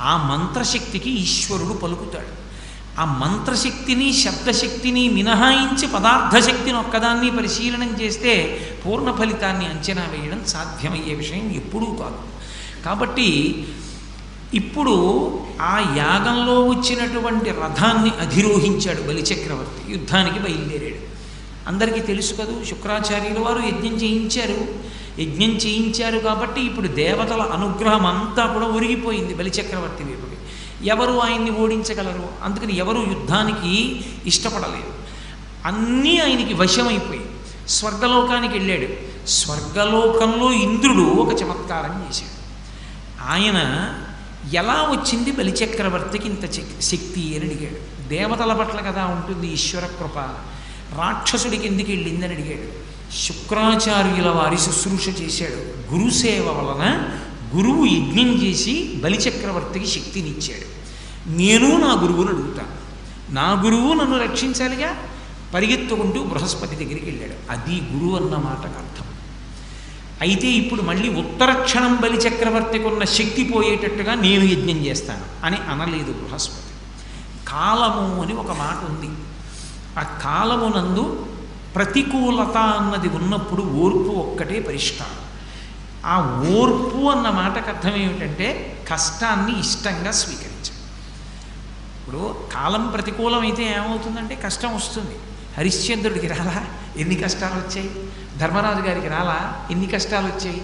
ఆ మంత్రశక్తికి ఈశ్వరుడు పలుకుతాడు. ఆ మంత్రశక్తిని శబ్దశక్తిని మినహాయించి పదార్థశక్తిని ఒక్కదాన్ని పరిశీలనం చేస్తే పూర్ణ ఫలితాన్ని అంచనా వేయడం సాధ్యమయ్యే విషయం ఎప్పుడూ కాదు. కాబట్టి ఇప్పుడు ఆ యాగంలో వచ్చినటువంటి రథాన్ని అధిరోహించాడు బలిచక్రవర్తి. యుద్ధానికి బయలుదేరాడు. అందరికీ తెలుసు కదూ శుక్రాచార్యుల వారు యజ్ఞం చేయించారు. యజ్ఞం చేయించారు కాబట్టి ఇప్పుడు దేవతల అనుగ్రహం అంతా కూడా ఒరిగిపోయింది బలిచక్రవర్తి వైపుకి. ఎవరు ఆయన్ని ఓడించగలరు? అందుకని ఎవరు యుద్ధానికి ఇష్టపడలేదు. అన్నీ ఆయనకి వశమైపోయి స్వర్గలోకానికి వెళ్ళాడు. స్వర్గలోకంలో ఇంద్రుడు ఒక చమత్కారం చేశాడు. ఆయన ఎలా వచ్చింది బలిచక్రవర్తికి ఇంత శక్తి అని అడిగాడు. దేవతల పట్ల కదా ఉంటుంది ఈశ్వర కృప. రాక్షసుడికి ఎందుకు వెళ్ళిందని అడిగాడు. శుక్రాచార్యుల వారి శుశ్రూష చేశాడు. గురుసేవ వలన గురువు యజ్ఞం చేసి బలిచక్రవర్తికి శక్తినిచ్చాడు. నేను నా గురువును అడుగుతాను నా గురువు నన్ను రక్షించాలిగా? పరిగెత్తుకుంటూ బృహస్పతి దగ్గరికి వెళ్ళాడు. అది గురువు అన్న మాటకు అర్థం. అయితే ఇప్పుడు మళ్ళీ ఉత్తర క్షణం బలి చక్రవర్తికి ఉన్న శక్తి పోయేటట్టుగా నేను యజ్ఞం చేస్తాను అని అనలేదు బృహస్పతి. కాలము అని ఒక మాట ఉంది. ఆ కాలమునందు ప్రతికూలత అన్నది ఉన్నప్పుడు ఓర్పు ఒక్కటే పరిష్కారం. ఆ ఓర్పు అన్న మాటకు అర్థం ఏమిటంటే కష్టాన్ని ఇష్టంగా స్వీకరించడం. ఇప్పుడు కాలం ప్రతికూలమైతే ఏమవుతుందంటే కష్టం వస్తుంది. హరిశ్చంద్రుడికి రాలా? ఎన్ని కష్టాలు వచ్చాయి? ధర్మరాజు గారికి రాలా? ఎన్ని కష్టాలు వచ్చాయి?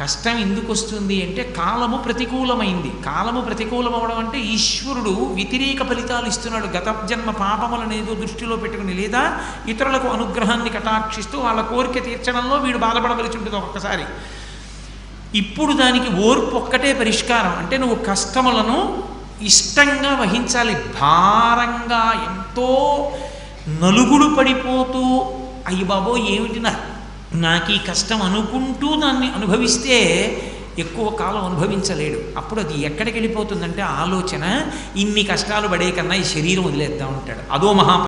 కష్టం ఎందుకు వస్తుంది అంటే కాలము ప్రతికూలమైంది. కాలము ప్రతికూలమవడం అంటే ఈశ్వరుడు వ్యతిరేక ఫలితాలు ఇస్తున్నాడు. గత జన్మ పాపములనేదో దృష్టిలో పెట్టుకుని లేదా ఇతరులకు అనుగ్రహాన్ని కటాక్షిస్తూ వాళ్ళ కోరిక తీర్చడంలో వీడు బాధపడవలసి ఉంటుంది ఒక్కసారి ఇప్పుడు దానికి ఓర్పు ఒక్కటే పరిష్కారం. అంటే నువ్వు కష్టములను ఇష్టంగా వహించాలి. భారంగా ఎంతో నలుగుడు పడిపోతూ అయ్యి బాబో ఏమిటి నా నాకు ఈ కష్టం అనుకుంటూ దాన్ని అనుభవిస్తే ఎక్కువ కాలం అనుభవించలేడు. అప్పుడు అది ఎక్కడికి వెళ్ళిపోతుందంటే ఆలోచన ఇన్ని కష్టాలు పడే కన్నా ఈ శరీరం వదిలేద్దాం ఉంటాడు అదో మహా